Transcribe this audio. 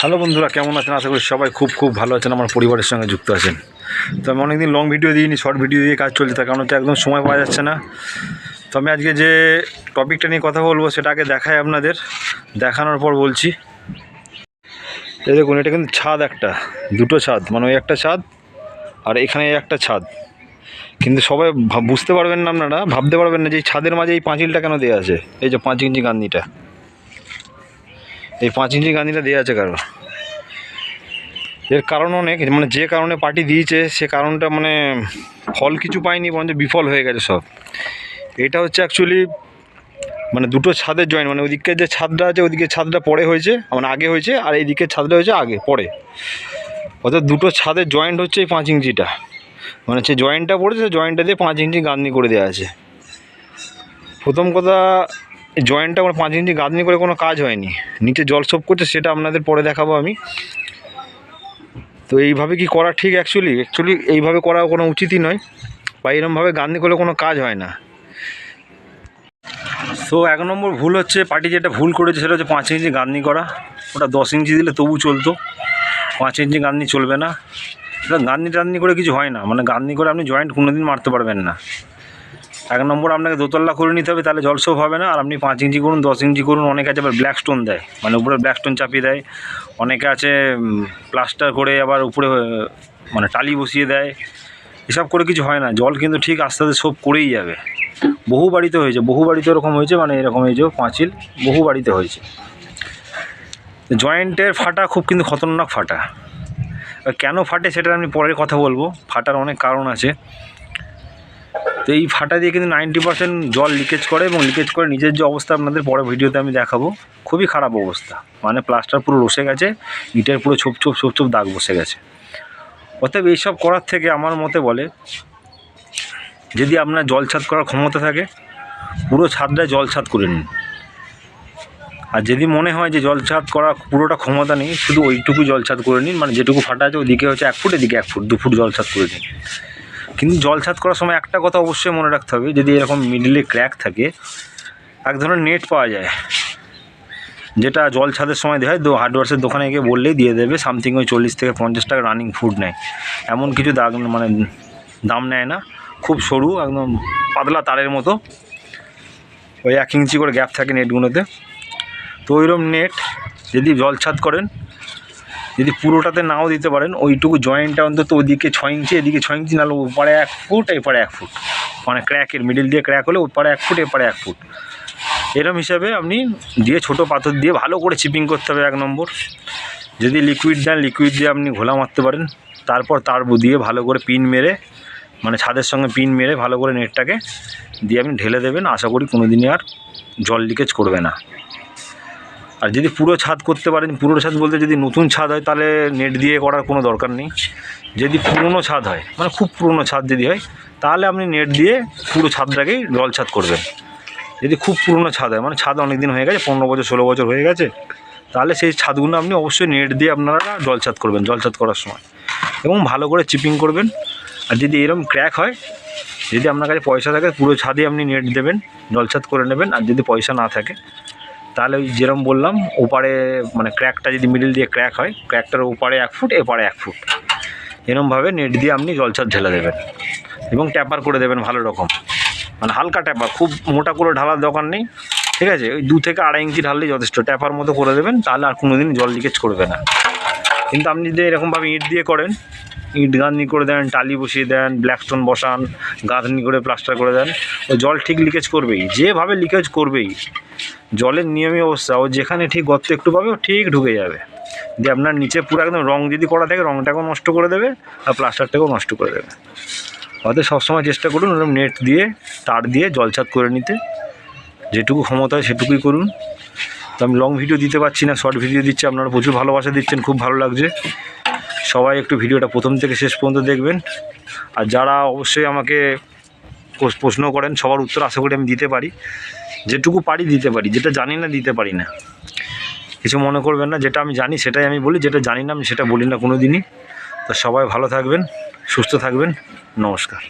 Hello বন্ধুরা, কেমন আছেন? আশা করি সবাই খুব খুব ভালো আছেন, আমার পরিবারের সঙ্গে যুক্ত আছেন। তো আমি অনেকদিন লং ভিডিও দিইনি শর্ট ভিডিও দিয়ে কাজ চলছে, তার কারণ হচ্ছে একদম সময় পাওয়া যাচ্ছে না। তো আমি আজকে যে টপিকটা নিয়ে কথা বলব, সেটা আগে দেখাই আপনাদের। দেখানোর পর বলছি। এই দেখুন, এটা কিন্তু ছাদ একটা, দুটো ছাদ মানে ওই একটা ছাদ আর এখানে একটা ছাদ। কিন্তু সবাই বুঝতে পারবেন না আপনারা, ভাবতে পারবেন না যে ছাদের মাঝে এই পাঁচিলটা কেন দেওয়া আছে, এই যে পাঁচ ইঞ্চি গান্ধিটা এই পাঁচ ইঞ্চি গাঁদিটা দেওয়া আছে কারণ এর কারণ অনেক মানে যে কারণে পার্টি দিয়েছে, সে কারণটা মানে ফল কিছু পায়নি, বরঞ্চ বিফল হয়ে গেছে সব। এটা হচ্ছে অ্যাকচুয়ালি মানে দুটো ছাদের জয়েন্ট মানে ওদিকে যে ছাদটা আছে, ওদিকে ছাদটা পরে হয়েছে মানে আগে হয়েছে, আর এইদিকে ছাদটা হয়েছে আগে, পরে। অর্থাৎ দুটো ছাদের জয়েন্ট হচ্ছে এই পাঁচ ইঞ্চিটা। মানে যে জয়েন্টটা পড়েছে, সেই জয়েন্টটা দিয়ে পাঁচ ইঞ্চি গাঁদনি করে দেওয়া আছে। প্রথম কথা জয়েন্টটা আমার পাঁচ ইঞ্চি গাঁদনি করে কোনো কাজ হয়নি। নিচে জল সোপ করছে, সেটা আপনাদের পরে দেখাবো আমি। তো এইভাবে কি করা ঠিক অ্যাকচুয়ালি অ্যাকচুয়ালি এইভাবে করা কোনো উচিতই নয়। বা এরমভাবে গাঁদনি করলে কোনো কাজ হয় না। তো এক নম্বর ভুল হচ্ছে, পার্টি যেটা ভুল করেছে সেটা হচ্ছে পাঁচ ইঞ্চি গাঁদনি করা। ওটা দশ ইঞ্চি দিলে তবু চলতো। পাঁচ ইঞ্চি গাঁদনি চলবে না। এটা টান্নি করে কিছু হয় না। মানে গাঁদনি করে আপনি জয়েন্ট কোনোদিন মারতে পারবেন না। এক নম্বর আপনাকে দোতলা করে নিতে হবে, তাহলে জলসোপ হবে না। আর আপনি পাঁচ ইঞ্চি করুন, দশ ইঞ্চি করুন, অনেকে আছে আবার ব্ল্যাক স্টোন দেয়। মানে উপরে ব্ল্যাক স্টোন চাপিয়ে দেয়। অনেকে আছে প্লাস্টার করে আবার উপরে মানে টালি বসিয়ে দেয়। এসব করে কিছু হয় না। জল কিন্তু ঠিক আস্তে আস্তে সোপ করেই যাবে। বহু বাড়িতে হয়েছে, বহু বাড়িতে এরকম হয়েছে মানে এরকম যে পাঁচিল, বহু বাড়িতে হয়েছে। জয়েন্টের ফাটা খুব কিন্তু খতরনাক ফাটা। কেন ফাটে সেটা আমি পরে কথা বলব। ফাটার অনেক কারণ আছে। তো এই ফাটা দিয়ে কিন্তু নাইনটি পার্সেন্ট জল লিকেজ করে এবং লিকেজ করে নিজের যে অবস্থা আপনাদের পরে ভিডিওতে আমি দেখাবো, খুবই খারাপ অবস্থা। মানে প্লাস্টার পুরো রসে গেছে, ইটের পুরো ছোপ ছোপ ছোপ ছোপ দাগ বসে গেছে। অতএব এইসব করার থেকে আমার মতে বলে, যদি আপনার জল ছাদ করার ক্ষমতা থাকে, পুরো ছাদটায় জল ছাদ করে নিন। আর যদি মনে হয় যে জল ছাদ করা পুরোটা ক্ষমতা নেই, শুধু ওইটুকু জল ছাদ করে নিন মানে যেটুকু ফাটা আছে ওইদিকে হচ্ছে এক ফুট, এদিকে এক ফুট, দু ফুট জল ছাদ করে নিন। কিন্তু জল ছাদ করার সময় একটা কথা অবশ্যই মনে রাখতে হবে, যদি এরকম মিডিলে ক্র্যাক থাকে, এক ধরনের নেট পাওয়া যায়। যেটা জল ছাদের সময় দেওয়া হয় হার্ডওয়ার্সের দোকানে গিয়ে বললেই দিয়ে দেবে সামথিং ওই চল্লিশ থেকে পঞ্চাশ টাকা রানিং ফুড নেয়। এমন কিছু দাগ মানে দাম নেয় না, খুব সরু, একদম পাতলা তারের মতো। ওই এক ইঞ্চি করে গ্যাপ থাকে নেটগুলোতে তো ওইরকম নেট যদি জল ছাদ করেন যদি পুরোটাতে নাও দিতে পারেন, ওইটুকু জয়েন্টটা অন্তত ওদিকে ছয় ইঞ্চি, এদিকে ছয় ইঞ্চি নাহলে ওপারে এক ফুট, এপারে এক ফুট। মানে ক্র্যাকের মিডিল দিয়ে ক্র্যাক হলে ওপারে এক ফুট, এপারে এক ফুট। এরম হিসাবে আপনি দিয়ে ছোট পাথর দিয়ে ভালো করে চিপিং করতে হবে এক নম্বর। যদি লিকুইড দেন লিকুইড দিয়ে আপনি ঘোলা মারতে পারেন। তারপর তার দিয়ে ভালো করে পিন মেরে মানে ছাদের সঙ্গে পিন মেরে ভালো করে নেটটাকে দিয়ে আপনি ঢেলে দেবেন। আশা করি কোনো দিনই আর জল লিকেজ করবে না। আর যদি পুরো ছাদ করতে পারেন পুরো ছাদ বলতে যদি নতুন ছাদ হয়, তাহলে নেট দিয়ে করার কোনো দরকার নেই। যদি পুরনো ছাদ হয় মানে খুব পুরনো ছাদ যদি হয়, তাহলে আপনি নেট দিয়ে পুরো ছাদটাকেই জল ছাদ করবেন। যদি খুব পুরনো ছাদ হয় মানে ছাদ অনেক দিন হয়ে গেছে, পনেরো বছর, ষোলো বছর হয়ে গেছে, তাহলে সেই ছাদগুলো আপনি অবশ্যই নেট দিয়ে আপনারা জল ছাদ করবেন, জল ছাদ করার সময়। এবং ভালো করে চিপিং করবেন। আর যদি এরকম ক্র্যাক হয়, যদি আপনার কাছে পয়সা থাকে, পুরো ছাদে আপনি নেট দেবেন জলছাদ করে নেবেন। আর যদি পয়সা না থাকে তাহলে ওই যেরকম বললাম, ওপারে মানে ক্র্যাকটা যদি মিডিল দিয়ে ক্র্যাক হয় ক্র্যাকটার ওপারে এক ফুট, এপারে এক ফুট। এরমভাবে নেট দিয়ে আপনি জলছাদ ঢেলে দেবেন এবং ট্যাপার করে দেবেন ভালো রকম। মানে হালকা ট্যাপার খুব মোটা করে ঢালার দরকার নেই। ঠিক আছে? ওই দু থেকে আড়াই ইঞ্চি ঢাললেই যথেষ্ট। ট্যাপার মতো করে দেবেন, তাহলে আর কোনো দিন জল লিকেজ করবে না। কিন্তু আপনি যদি এরকমভাবে ইট দিয়ে করেন ইট গাঁথনি করে দেন, টালি বসিয়ে দেন, ব্ল্যাকস্টোন বসান, গাঁথনি করে প্লাস্টার করে দেন। ও জল ঠিক লিকেজ করবেই, যেভাবে লিকেজ করবেই। জলের নিয়মী অবস্থা, ও যেখানে ঠিক গর্ত একটু পাবে, ও ঠিক ঢুকে যাবে। দিয়ে আপনার নিচে পুরো একদম রং যদি করা থাকে, রংটাকেও নষ্ট করে দেবে, আর প্লাস্টারটাকেও নষ্ট করে দেবে। অতএব সবসময় চেষ্টা করুন ওরকম নেট দিয়ে, তার দিয়ে জলছাদ করে নিতে। যেটুকু ক্ষমতা হয় সেটুকুই করুন। তো আমি লং ভিডিও দিতে পারছি না শর্ট ভিডিও দিচ্ছি, আপনারা প্রচুর ভালোবাসা দিচ্ছেন, খুব ভালো লাগছে। সবাই একটু ভিডিওটা প্রথম থেকে শেষ পর্যন্ত দেখবেন। আর যারা অবশ্যই আমাকে প্রশ্ন করেন, সবার উত্তর আশা করি আমি দিতে পারি। যেটুকু পারি দিতে পারি, যেটা জানি না দিতে পারি না। কিছু মনে করবেন না, যেটা আমি জানি সেটাই আমি বলি, যেটা জানি না আমি সেটা বলি না কোনো দিনই তো সবাই ভালো থাকবেন, সুস্থ থাকবেন। নমস্কার।